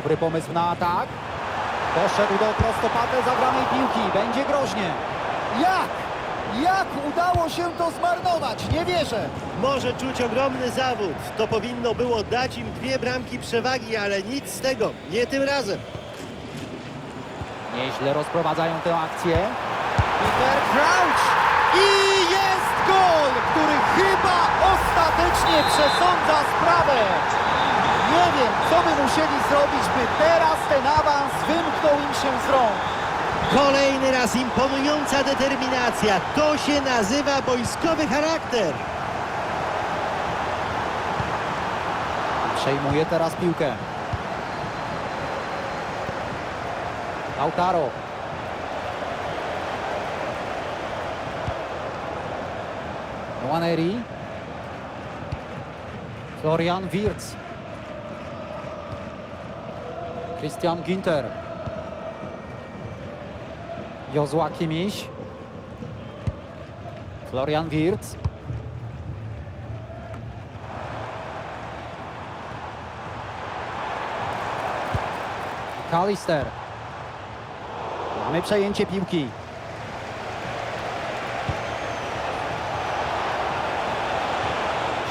Dobry pomysł na atak. Poszedł do prostopadle zagranej piłki. Będzie groźnie. Jak? Jak udało się to zmarnować? Nie wierzę. Może czuć ogromny zawód. To powinno było dać im dwie bramki przewagi, ale nic z tego. Nie tym razem. Nieźle rozprowadzają tę akcję. Peter Crouch! I jest gol, który chyba ostatecznie przesądza sprawę. Nie wiem, co by musieli zrobić, by teraz ten awans wymknął im się z rąk. Kolejny raz imponująca determinacja. To się nazywa wojskowy charakter. Przejmuje teraz piłkę. Lautaro. Nwaneri. Florian Wirtz. Christian Ginter. Jozła Kimiś. Florian Wirtz. Kalister. Mamy przejęcie piłki.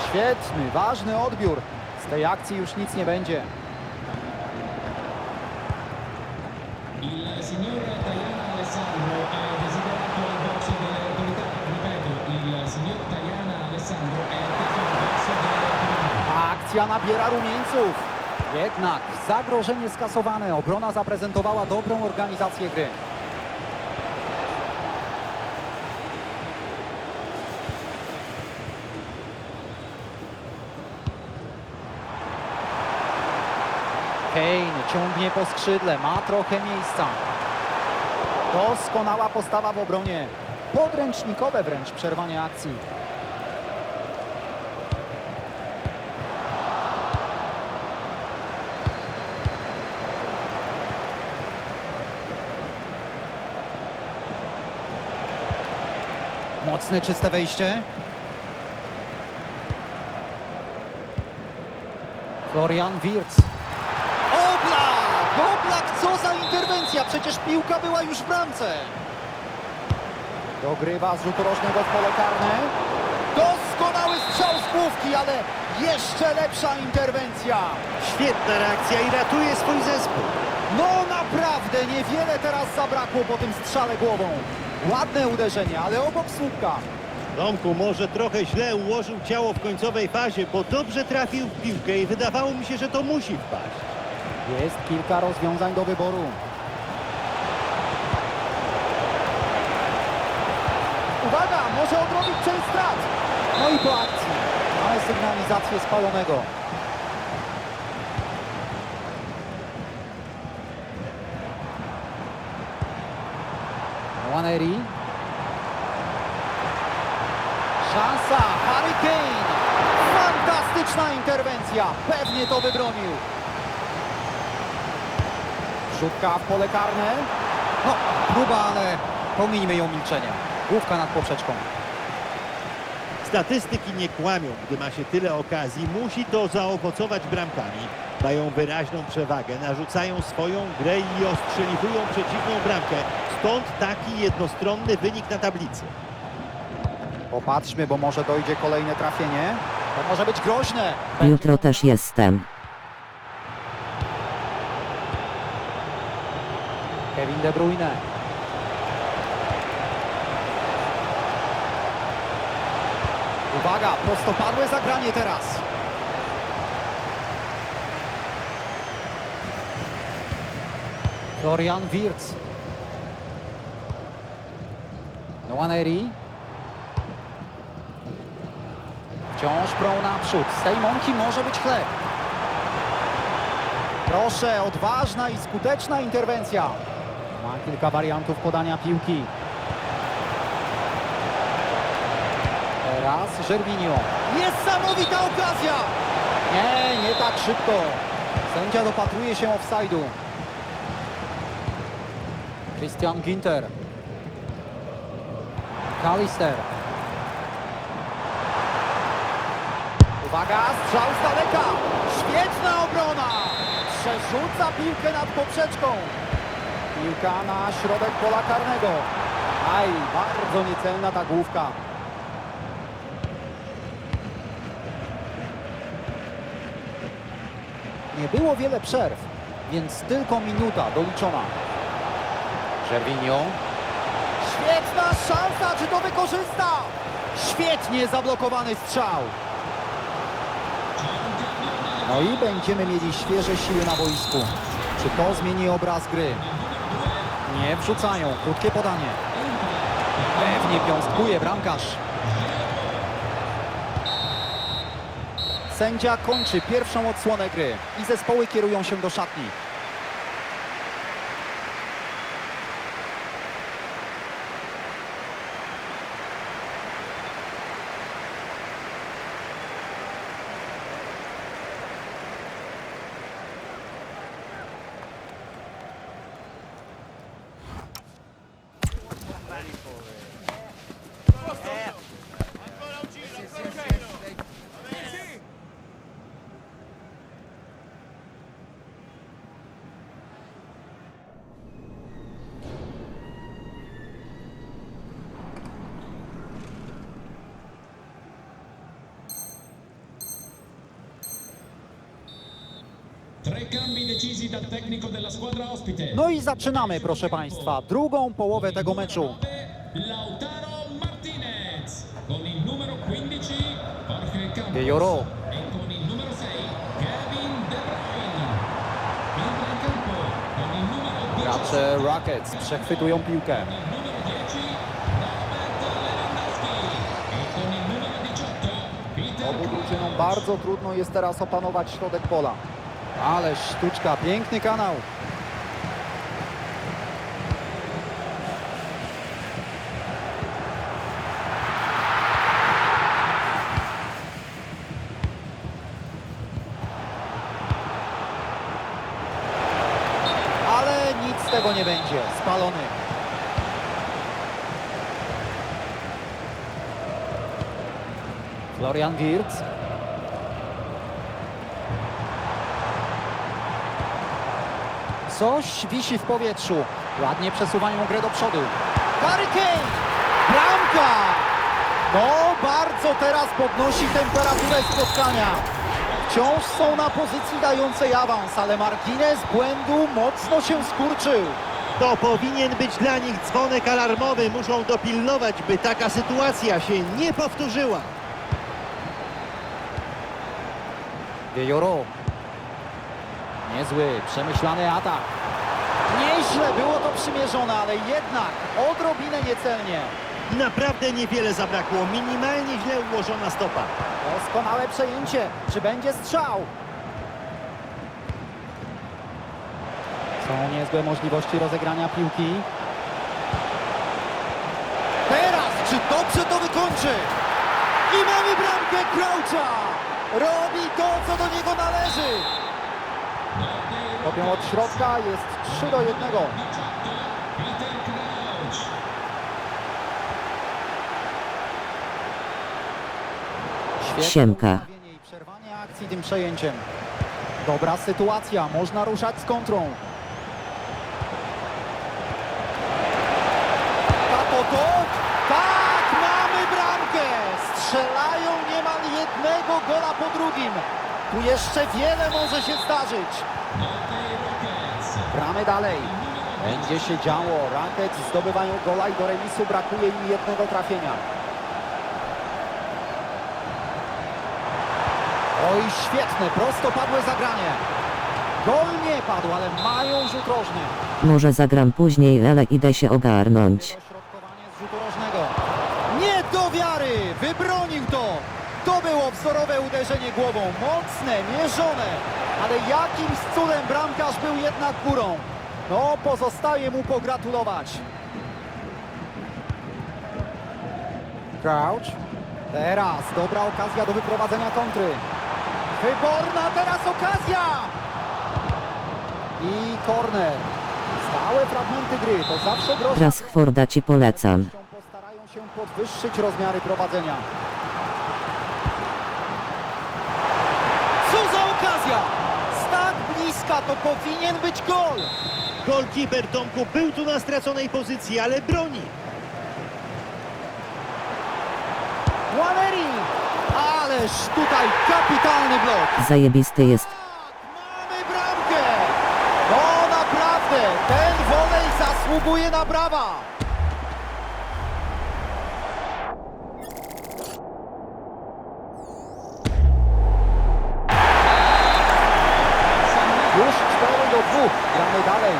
Świetny, ważny odbiór. Z tej akcji już nic nie będzie. Akcja nabiera rumieńców. Jednak zagrożenie skasowane. Obrona zaprezentowała dobrą organizację gry. Kane ciągnie po skrzydle, ma trochę miejsca. Doskonała postawa w obronie. Podręcznikowe wręcz przerwanie akcji. Mocne, czyste wejście. Florian Wirtz. Oblak! Oblak, co za interwencja! Przecież piłka była już w bramce. Dogrywa z rzutu rożnego w pole karne. Doskonały strzał z główki, ale jeszcze lepsza interwencja. Świetna reakcja i ratuje swój zespół. No naprawdę niewiele teraz zabrakło po tym strzale głową. Ładne uderzenie, ale obok słupka. Tomku może trochę źle ułożył ciało w końcowej fazie, bo dobrze trafił w piłkę i wydawało mi się, że to musi wpaść. Jest kilka rozwiązań do wyboru. Uwaga, może odrobić część strat. No i po akcji sygnalizację spalonego. Waneri. Szansa, Harry Kane. Fantastyczna interwencja. Pewnie to wybronił. Rzutka w pole karne. No, próba, ale pomińmy ją milczeniem. Główka nad poprzeczką. Statystyki nie kłamią, gdy ma się tyle okazji. Musi to zaowocować bramkami. Mają wyraźną przewagę, narzucają swoją grę i ostrzeliwują przeciwną bramkę. Stąd taki jednostronny wynik na tablicy. Popatrzmy, bo może dojdzie kolejne trafienie. To może być groźne. Jutro też jestem. Kevin De Bruyne. Uwaga, prostopadłe zagranie teraz. Florian Wirtz. Nwaneri. Wciąż prą naprzód. Z tej mąki może być chleb. Proszę, odważna i skuteczna interwencja. Ma kilka wariantów podania piłki. Teraz Żerwinio. Niesamowita okazja! Nie, nie tak szybko. Sędzia dopatruje się offside'u. Christian Ginter. Kalister. Uwaga, strzał z daleka. Świetna obrona. Przerzuca piłkę nad poprzeczką. Piłka na środek pola karnego. Aj, bardzo niecelna ta główka. Nie było wiele przerw, więc tylko minuta doliczona. Żerwinio. Świetna szansa, czy to wykorzysta? Świetnie zablokowany strzał. No i będziemy mieli świeże siły na boisku. Czy to zmieni obraz gry? Nie wrzucają. Krótkie podanie. Pewnie piąstkuje bramkarz. Sędzia kończy pierwszą odsłonę gry i zespoły kierują się do szatni. Cambi decisi No i zaczynamy, proszę Państwa, drugą połowę tego meczu. Lautaro Martinez con il numero 15 Jorge Campos Gejoro. e con il numero 6 Kevin De Bruyne. Entra in campo con il numero 17 Gracze Rockets przechwytują piłkę. con il numero 10 Robert Lewandowski e con il numero 18 Peter Obu drużynom bardzo trudno jest teraz opanować środek pola. Ale sztuczka, piękny kanał. Ale nic z tego nie będzie. Spalony. Florian Wirtz. Coś wisi w powietrzu. Ładnie przesuwają grę do przodu. Harry Kane! Bramka! No, bardzo teraz podnosi temperaturę spotkania. Wciąż są na pozycji dającej awans, ale margines błędu mocno się skurczył. To powinien być dla nich dzwonek alarmowy. Muszą dopilnować, by taka sytuacja się nie powtórzyła. Wiejoro. Niezły, przemyślany atak. Nieźle było to przymierzone, ale jednak odrobinę niecelnie. Naprawdę niewiele zabrakło. Minimalnie źle ułożona stopa. Doskonałe przejęcie. Czy będzie strzał? Są niezłe możliwości rozegrania piłki. Teraz, czy dobrze to wykończy? I mamy bramkę Croucha! Robi to, co do niego należy. Kopią od środka, jest 3 do 1. Peter Crouch. Świetne Siemka. przerwanie akcji tym przejęciem. Dobra sytuacja, można ruszać z kontrą. Tato to? Tak, mamy bramkę! Strzelają niemal jednego gola po drugim. Tu jeszcze wiele może się zdarzyć. Gramy dalej. Będzie się działo. Rockets zdobywają gola i do remisu brakuje im jednego trafienia. Oj, świetne, prostopadłe zagranie. Gol nie padł, ale mają rzut rożny. Może zagram później, ale idę się ogarnąć. Dośrodkowanie z rzutu rożnego. Nie do wiary! Wybronił to! To było wzorowe uderzenie głową. Mocne, mierzone. Ale jakimś cudem bramkarz był jednak górą. No, pozostaje mu pogratulować. Crouch. Teraz dobra okazja do wyprowadzenia kontry. Wyborna teraz okazja! I corner. Stałe fragmenty gry, to zawsze groźne. Rashforda ci polecam. Postarają się podwyższyć rozmiary prowadzenia. Tak to powinien być gol. Golkiper Tomku był tu na straconej pozycji, ale broni. Waleri! Ależ tutaj kapitalny blok. Zajebisty jest. Mamy bramkę! No naprawdę, ten wolej zasługuje na brawa! Gramy dalej.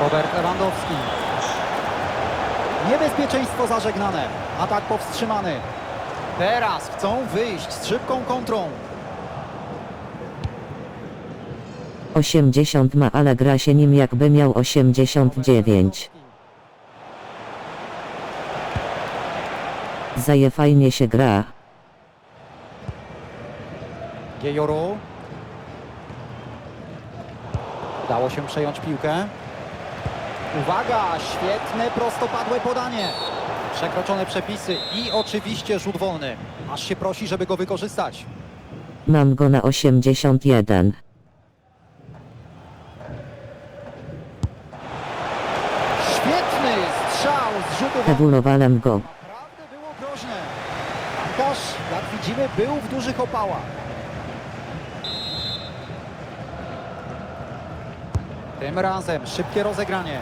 Robert Lewandowski. Niebezpieczeństwo zażegnane, atak powstrzymany. Teraz chcą wyjść z szybką kontrą. 80 ma, ale gra się nim jakby miał 89. Zaje fajnie się gra. Giejoru. Udało się przejąć piłkę. Uwaga, świetne prostopadłe podanie. Przekroczone przepisy i oczywiście rzut wolny. Aż się prosi, żeby go wykorzystać. Mam go na 81. Świetny strzał z rzutu wolnego. Ewulowałem go. Naprawdę było groźne. Bramkarz, jak widzimy, był w dużych opałach. Tym razem szybkie rozegranie.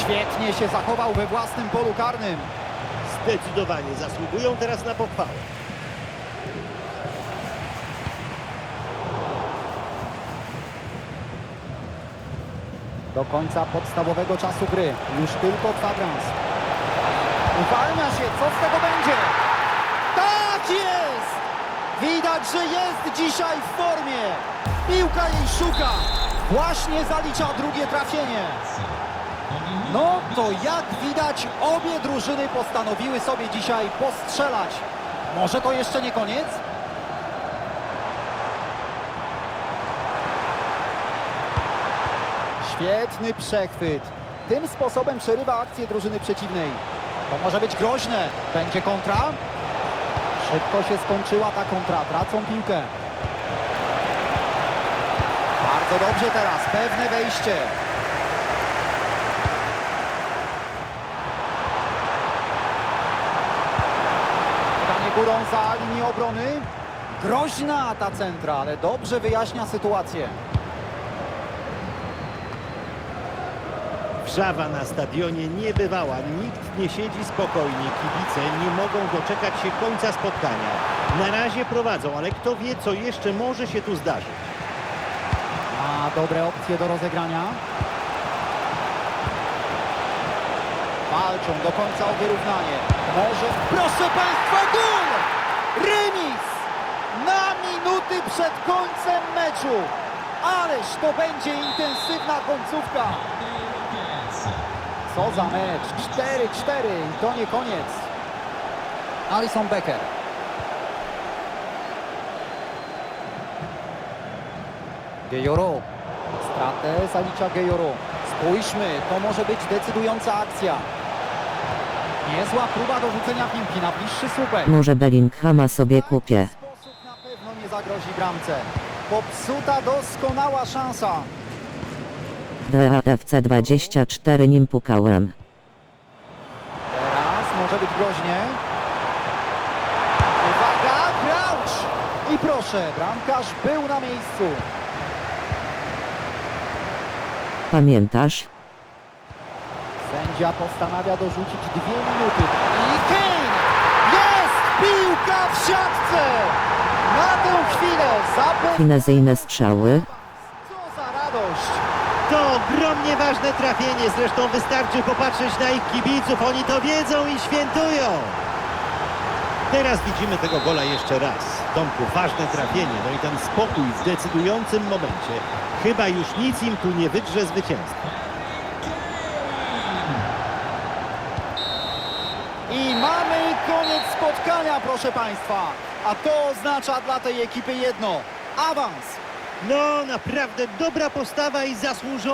Świetnie się zachował we własnym polu karnym. Zdecydowanie zasługują teraz na pochwałę. Do końca podstawowego czasu gry. Już tylko kwadrans. Uwalnia się, co z tego będzie? Tak jest! Widać, że jest dzisiaj w formie. Piłka jej szuka. Właśnie zalicza drugie trafienie. No to jak widać, obie drużyny postanowiły sobie dzisiaj postrzelać. Może to jeszcze nie koniec? Świetny przechwyt. Tym sposobem przerywa akcję drużyny przeciwnej. To może być groźne. Będzie kontra? Szybko się skończyła ta kontra. Tracą piłkę. Bardzo dobrze teraz. Pewne wejście. Podanie górą za linię obrony. Groźna ta centra, ale dobrze wyjaśnia sytuację. Wrzawa na stadionie nie bywała. Nikt nie siedzi spokojnie. Kibice nie mogą doczekać się końca spotkania. Na razie prowadzą, ale kto wie, co jeszcze może się tu zdarzyć. Dobre opcje do rozegrania. Walczą do końca o wyrównanie. Może, proszę Państwa, gol! Remis! Na minuty przed końcem meczu. Ależ to będzie intensywna końcówka. Co za mecz? 4-4 i to nie koniec. Alison Becker. Gejoro. Stratę zalicza Gejoro. Spójrzmy, to może być decydująca akcja. Niezła próba dorzucenia piłki na bliższy słupek. Może Bellinghama sobie kupię. W sposób na pewno nie zagrozi bramce. Popsuta doskonała szansa. DAFC 24 nim pukałem. Teraz może być groźnie. Uwaga, Crouch! I proszę, bramkarz był na miejscu. Pamiętasz? Sędzia postanawia dorzucić dwie minuty. I Kane! Jest! Piłka w siatce! Na tę chwilę zapewne... Finezyjne strzały. Co za radość! To ogromnie ważne trafienie. Zresztą wystarczy popatrzeć na ich kibiców. Oni to wiedzą i świętują. Teraz widzimy tego gola jeszcze raz. Tomku, ważne trafienie. No i ten spokój w decydującym momencie. Chyba już nic im tu nie wydrze zwycięstwa. I mamy koniec spotkania, proszę Państwa. A to oznacza dla tej ekipy jedno. Awans! No, naprawdę dobra postawa i zasłużona.